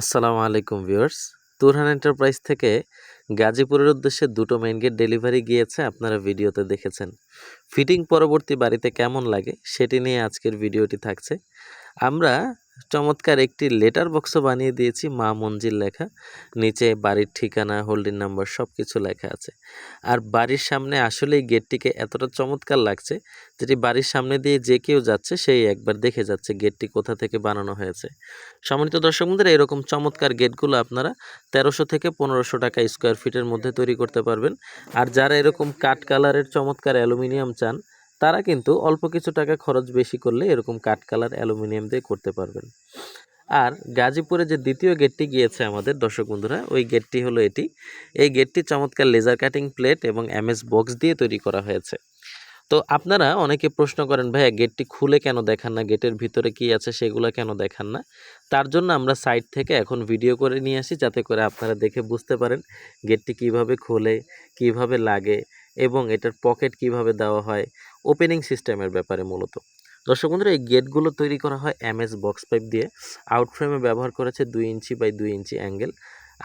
আসসালামু আলাইকুম viewers. Turhan enterprise থেকে গাজীপুরের উদ্দেশ্যে দুটো মেইন গেট ডেলিভারি গিয়েছে, আপনারা ভিডিওতে দেখেছেন। ফিটিং পরবর্তী বাড়িতে কেমন লাগে, সেটি নিয়ে আজকের ভিডিওটি থাকছে। আমরা চমৎকার একটি লেটার বক্সও বানিয়ে দিয়েছি, মা মঞ্জিল লেখা। নিচে বাড়ির ঠিকানা হোল্ডিং নাম্বার সব কিছু লেখা আছে। আর বাড়ির সামনে আসলেই গেটটিকে এতটা চমৎকার লাগছে, যেটি বাড়ির সামনে দিয়ে যে কেউ যাচ্ছে, সেই একবার দেখে যাচ্ছে গেটটি কোথা থেকে বানানো হয়েছে। সম্মানিত দর্শক বন্ধুরা, এরকম চমৎকার গেটগুলো আপনারা তেরোশো থেকে পনেরোশো টাকা স্কোয়ার ফিটের মধ্যে তৈরি করতে পারবেন। আর যারা এরকম কাঠ কালারের চমৎকার অ্যালুমিনিয়াম চান তারা কিন্তু অল্প কিছু টাকা খরচ বেশি করলে এরকম কাঠ কালার অ্যালুমিনিয়াম দিয়ে করতে পারবেন। আর গাজীপুরে যে দ্বিতীয় গেটটি গিয়েছে আমাদের, দর্শক বন্ধুরা, ওই গেটটি হলো এটি। এই গেটটি চমৎকার লেজার কাটিং প্লেট এবং এমএস বক্স দিয়ে তৈরি করা হয়েছে। তো আপনারা অনেকে প্রশ্ন করেন, ভাইয়া, গেটটি খুলে কেন দেখান না? গেটের ভিতরে কি আছে, সেগুলো কেন দেখান না? তার জন্য আমরা সাইড থেকে এখন ভিডিও করে নিয়ে আসি, যাতে করে আপনারা দেখে বুঝতে পারেন গেটটি কীভাবে খোলে, কীভাবে লাগে এবং এটার পকেট কীভাবে দেওয়া হয় ওপেনিং সিস্টেমের ব্যাপারে মূলত। দর্শক বন্ধুরা, এই গেটগুলো তৈরি করা হয় এমএস বক্স পাইপ দিয়ে। আউট ফ্রেমে ব্যবহার করেছে দুই ইঞ্চি বাই দুই ইঞ্চি অ্যাঙ্গেল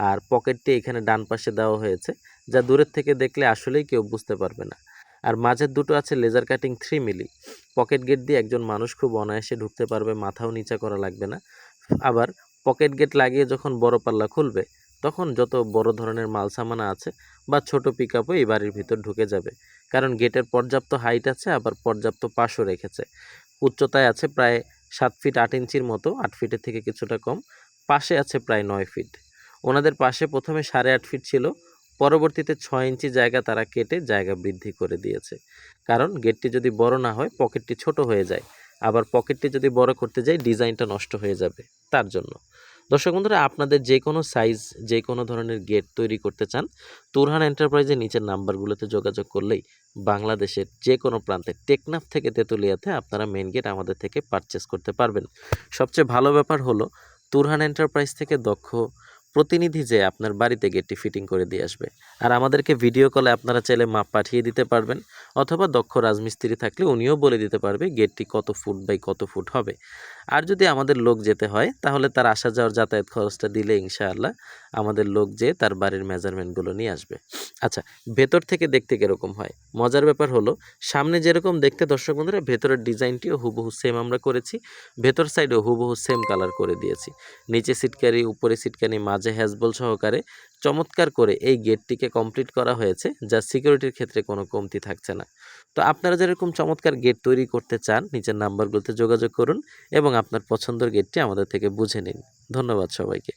আর পকেটটি এখানে ডান পাশে দেওয়া হয়েছে, যা দূরের থেকে দেখলে আসলেই কেউ বুঝতে পারবে না। আর মাঝের দুটো আছে laser cutting three milli pocket gate দিয়ে একজন মানুষ খুব অনায়াসে ঢুকতে পারবে, মাথাও নিচা করা লাগবে না। আবার পকেট গেট লাগিয়ে যখন বড় পাল্লা খুলবে তখন যত বড় ধরনের মাল সামানা আছে বা ছোট পিক এই বাড়ির ভিতর ঢুকে যাবে। কারণ গেটের পর্যাপ্ত হাইট আছে, আবার পর্যাপ্ত পাশও রেখেছে। উচ্চতায় আছে প্রায় সাত ফিট আট ইঞ্চির মতো, আট ফিটের থেকে কিছুটা কম। পাশে আছে প্রায় নয় ফিট ওনাদের পাশে প্রথমে সাড়ে আট ফিট ছিল, পরবর্তীতে ছয় ইঞ্চি জায়গা তারা কেটে জায়গা বৃদ্ধি করে দিয়েছে। কারণ গেটটি যদি বড় না হয় পকেটটি ছোট হয়ে যায়। আবার পকেটটি যদি বড় করতে যাই ডিজাইনটা নষ্ট হয়ে যাবে, তার জন্য। দর্শক বন্ধুরা, আপনাদের যে কোনো সাইজ যে কোনো ধরনের গেট তৈরি করতে চান, তুরহান এন্টারপ্রাইজের নিচের নাম্বারগুলোতে যোগাযোগ করলেই বাংলাদেশের যে কোনো প্রান্তে টেকনাফ থেকে তেঁতুলিয়াতে আপনারা মেন গেট আমাদের থেকে পারচেস করতে পারবেন। সবচেয়ে ভালো ব্যাপার হলো, তুরহান এন্টারপ্রাইজ থেকে দক্ষ প্রতিনিধি যে আপনার বাড়িতে গেটটি ফিটিং করে দিয়ে আসবে। আর আমাদেরকে ভিডিও কলে আপনারা চাইলে মাপ পাঠিয়ে দিতে পারবেন, অথবা দক্ষ রাজমিস্ত্রি থাকলে উনিও বলে দিতে পারবে গেটটি কত ফুট বাই কত ফুট হবে। আর যদি আমাদের লোক যেতে হয়, তাহলে তার আসা যাওয়ার যাতায়াত খরচটা দিলে ইনশাআল্লাহ আমাদের লোক যেয়ে তার বাড়ির মেজারমেন্টগুলো নিয়ে আসবে। আচ্ছা ভেতর থেকে দেখতে কীরকম হয়? মজার ব্যাপার হলো, সামনে যেরকম দেখতে দর্শক বন্ধুরা, ভেতরের ডিজাইনটিও হুবহু সেম আমরা করেছি, ভেতর সাইডেও হুবহু সেম কালার করে দিয়েছি। নিচে সিটকারি উপরে সিটকানি মাঝে হ্যাজবল সহকারে চমৎকার করে এই গেটটিকে কমপ্লিট করা হয়েছে, যা সিকিউরিটির ক্ষেত্রে কোনো কমতি থাকছে না। তো আপনারা যেরকম চমৎকার গেট তৈরি করতে চান, নিচের নাম্বারগুলোতে যোগাযোগ করুন এবং আপনার পছন্দের গেটটি আমাদের থেকে বুঝে নিন। ধন্যবাদ সবাইকে।